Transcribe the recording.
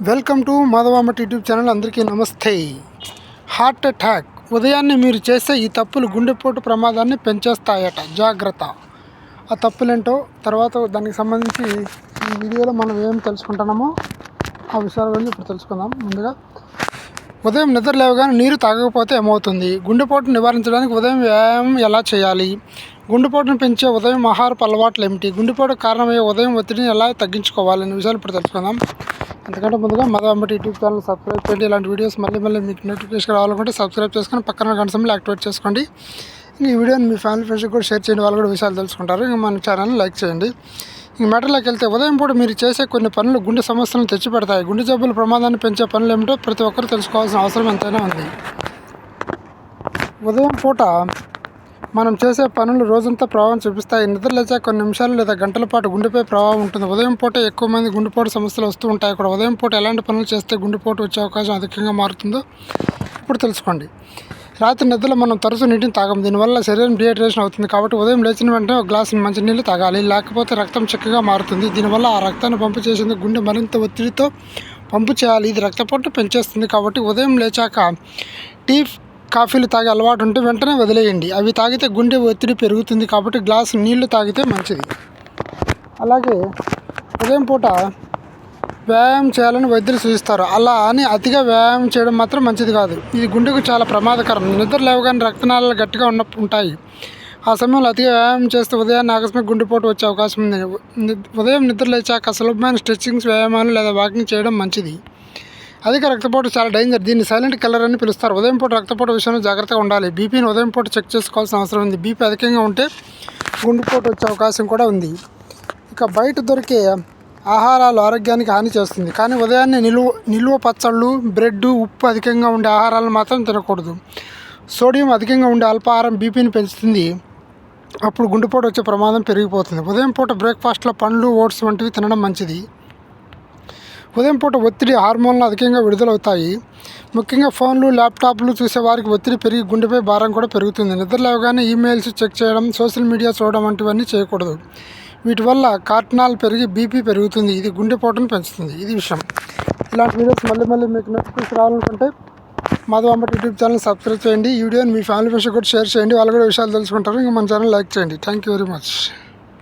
Welcome to Madhavamat YouTube channel. అందరికీ నమస్తే. Heart attack ఉదయాన్నే మీరు చేసే ఈ తప్పులు గుండెపోటు ప్రమాదాన్ని పెంచేస్తాయట. జాగ్రత్త. ఆ తప్పులేంటో తర్వాత దానికి సంబంధించి ఈ వీడియోలో మనం ఏం తెలుసుకుంటున్నామో ఆ విషయాల గురించి ఇప్పుడు తెలుసుకుందాం ముందుగా. ఉదయం నిద్ర లేవగానే నీరు తాగకపోతే ఏమవుతుంది? గుండెపోటును నివారించడానికి ఉదయం వ్యాయామం ఎలా చేయాలి? గుండెపోటును పెంచే ఉదయం ఆహారపు అలవాట్లు ఏమిటి? గుండెపోటు కారణమయ్యే ఉదయం ఒత్తిడిని ఎలా తగ్గించుకోవాలి? అనే విషయాలు ఇప్పుడు తెలుసుకుందాం. ఎందుకంటే ముందుగా మదర్ యూట్యూబ్ ఛానల్ సబ్స్క్రైబ్ చేయండి. ఇలాంటి వీడియోస్ మళ్ళీ మళ్ళీ మీకు నోటిఫికేషన్ రావాలనుకుంటే సబ్స్క్రైబ్ చేసుకొని పక్కన గంట సమయంలో యాక్టివేట్ చేసుకోండి. ఇంక ఈ వీడియోని మీ ఫ్యామిలీ ఫ్రెండ్స్ కూడా షేర్ చేయండి. వాళ్ళు కూడా విషయాలు తెలుసుకుంటారు. ఇంకా మన ఛానల్ని లైక్ చేయండి. ఈ మ్యాటర్లోకి వెళ్తే ఉదయం పూట మీరు చేసే కొన్ని పనులు గుండె సమస్యలను తెచ్చిపెడతాయి. గుండె జబ్బుల ప్రమాదాన్ని పెంచే పనులు ఏమిటో ప్రతి ఒక్కరు తెలుసుకోవాల్సిన అవసరం ఎంతైనా ఉంది. ఉదయం పూట మనం చేసే పనులు రోజంతా ప్రభావం చూపిస్తాయి. నిద్ర లేచా కొన్ని నిమిషాలు లేదా గంటల పాటు గుండెపై ప్రభావం ఉంటుంది. ఉదయం పూట ఎక్కువ మంది గుండెపోటు సమస్యలు వస్తూ ఉంటాయి అక్కడ ఉదయం పూట ఎలాంటి పనులు చేస్తే గుండెపోటు వచ్చే అవకాశం అధికంగా మారుతుందో ఇప్పుడు తెలుసుకోండి. రాత్రి నిద్రలో మనం తరచూ నీటిని తాగం. దీనివల్ల శరీరం డిహైడ్రేషన్ అవుతుంది కాబట్టి ఉదయం లేచిన వెంటనే ఒక గ్లాసు మంచినీళ్ళు తాగాలి. లేకపోతే రక్తం చక్కగా మారుతుంది. దీనివల్ల ఆ రక్తాన్ని పంపు చేసేందుకు గుండె మరింత ఒత్తిడితో పంపు చేయాలి. ఇది రక్తపోటు పెంచేస్తుంది కాబట్టి ఉదయం లేచాక టీ కాఫీలు తాగే అలవాటు ఉంటే వెంటనే వదిలేయండి. అవి తాగితే గుండె ఒత్తిడి పెరుగుతుంది కాబట్టి గ్లాసు నీళ్ళు తాగితే మంచిది. అలాగే ఉదయం పూట వ్యాయామం చేయాలని వైద్యులు సూచిస్తారు. అలా అని అతిగా వ్యాయామం చేయడం మాత్రం మంచిది కాదు. ఇది గుండెకు చాలా ప్రమాదకరం. నిద్ర లేవగానే రక్తనాళాలు గట్టిగా ఉన్న ఉంటాయి. ఆ సమయంలో అతిగా వ్యాయామం చేస్తే ఉదయాన్నే ఆకస్మిక గుండెపోటు వచ్చే అవకాశం ఉంది. ఉదయం నిద్ర లేచాక సులభమైన స్ట్రెచ్చింగ్స్ వ్యాయామాలు లేదా వాకింగ్ చేయడం మంచిది. అధిక రక్తపోటు చాలా డేంజర్ దీన్ని సైలెంట్ కిల్లర్ అని పిలుస్తారు. ఉదయం పూట రక్తపోటు విషయంలో జాగ్రత్తగా ఉండాలి. బీపీని ఉదయం పూట చెక్ చేసుకోవాల్సిన అవసరం ఉంది. బీపీ అధికంగా ఉంటే గుండెపోటు వచ్చే అవకాశం కూడా ఉంది. ఇక బయట దొరికే ఆహారాలు ఆరోగ్యానికి హాని చేస్తుంది. కానీ ఉదయాన్నే నిలువ నిలువ పచ్చళ్ళు బ్రెడ్ ఉప్పు అధికంగా ఉండే ఆహారాలను మాత్రం తినకూడదు. సోడియం అధికంగా ఉండే అల్పాహారం బీపీని పెంచుతుంది. అప్పుడు గుండెపోటు వచ్చే ప్రమాదం పెరిగిపోతుంది. ఉదయం పూట బ్రేక్ఫాస్ట్లో పండ్లు ఓట్స్ వంటివి తినడం మంచిది. ఉదయం పూట ఒత్తిడి హార్మోన్లు అధికంగా విడుదలవుతాయి. ముఖ్యంగా ఫోన్లు ల్యాప్టాప్లు చూసే వారికి ఒత్తిడి పెరిగి గుండెపై భారం కూడా పెరుగుతుంది. నిద్ర లేవగానే ఈమెయిల్స్ చెక్ చేయడం సోషల్ మీడియా చూడడం వంటివన్నీ చేయకూడదు. వీటి వల్ల కార్టనాలు పెరిగి బీపీ పెరుగుతుంది. ఇది గుండెపోటును పెంచుతుంది. ఇది విషయం. ఇలాంటి వీడియోస్ మళ్ళీ మళ్ళీ మీకు నోటిఫికేషన్ రావాలనుకుంటే Madhav Ambat YouTube channel subscribe చేయండి. ఈ వీడియోని మీ ఫ్యామిలీ ఫ్రెండ్స్ కూడా షేర్ చేయండి. వాళ్ళు కూడా విషయాలు తెలుసుకుంటారు. ఇంకా మన ఛానల్ లైక్ చేయండి. Thank you very much.